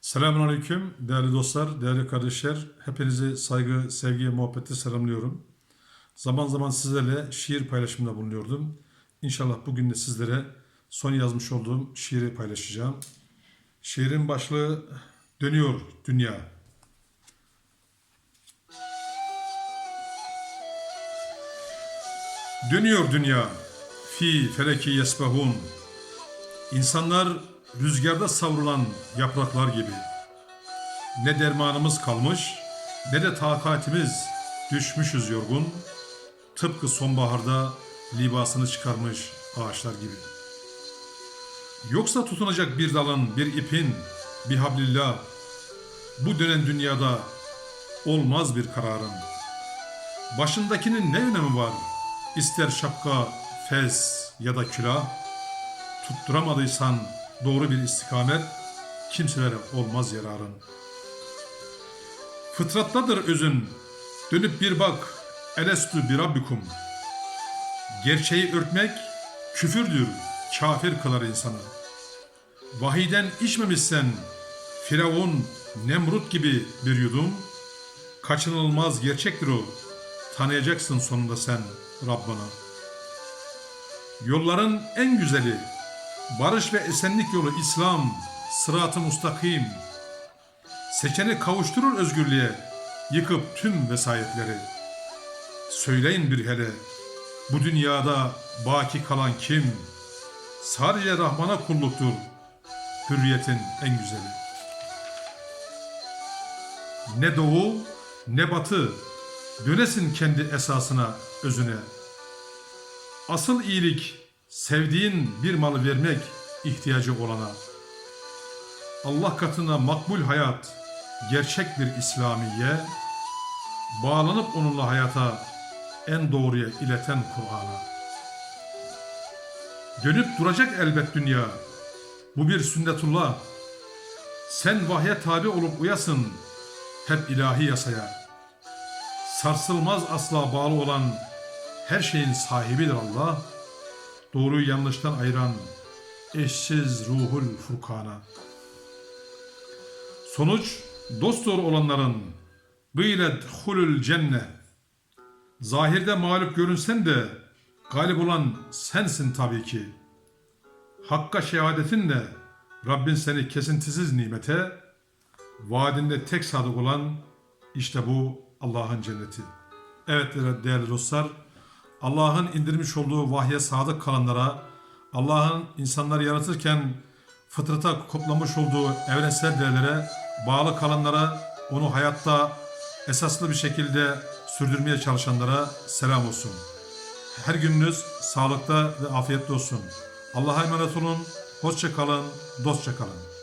Selamun Aleyküm değerli dostlar, değerli kardeşler. Hepinizi saygı, sevgi, muhabbetle selamlıyorum. Zaman zaman sizlerle şiir paylaşımında bulunuyordum. İnşallah bugün de sizlere son yazmış olduğum şiiri paylaşacağım. Şiirin başlığı Dönüyor Dünya. Dönüyor dünya, fi feleki yesbehun. İnsanlar rüzgarda savrulan yapraklar gibi. Ne dermanımız kalmış, ne de takatimiz düşmüşüz yorgun. Tıpkı sonbaharda libasını çıkarmış ağaçlar gibi. Yoksa tutunacak bir dalın, bir ipin, bir hablillah, bu dönen dünyada olmaz bir kararın. Başındakinin ne önemi var? İster şapka, fez ya da külah, tutturamadıysan doğru bir istikamet, kimselere olmaz yararın. Fıtrattadır özün, dönüp bir bak, elestü bir rabbikum. Gerçeği örtmek küfürdür, kafir kılar insanı. Vahiden içmemişsen, Firavun, Nemrut gibi bir yudum, kaçınılmaz gerçektir o, tanıyacaksın sonunda sen Rabbana. Yolların en güzeli, barış ve esenlik yolu İslam, sırat-ı mustakim. Seçeni kavuşturur özgürlüğe, yıkıp tüm vesayetleri. Söyleyin bir hele, bu dünyada baki kalan kim? Sadece Rahman'a kulluktur, hürriyetin en güzeli. Ne doğu ne batı, dönesin kendi esasına, özüne. Asıl iyilik sevdiğin bir malı vermek ihtiyacı olana. Allah katına makbul hayat, gerçek bir İslamiye, bağlanıp onunla hayata en doğruya ileten Kur'an'a. Dönüp duracak elbet dünya, bu bir sünnetullah. Sen vahye tabi olup uyasın, hep ilahi yasaya. Sarsılmaz asla bağlı olan her şeyin sahibidir Allah. Doğruyu yanlıştan ayıran eşsiz ruhul furkana. Sonuç dost doğru olanların gıylet hulül cenne. Zahirde mağlup görünsen de galip olan sensin tabii ki. Hakka şehadetinle Rabbin seni kesintisiz nimete, vaadinde tek sadık olan işte bu Allah'ın cenneti. Evet değerli dostlar, Allah'ın indirmiş olduğu vahye sadık kalanlara, Allah'ın insanları yaratırken fıtrata koplamış olduğu evrensel değerlere bağlı kalanlara, onu hayatta esaslı bir şekilde sürdürmeye çalışanlara selam olsun. Her gününüz sağlıkta ve afiyette olsun. Allah'a emanet olun, hoşça kalın, dostça kalın.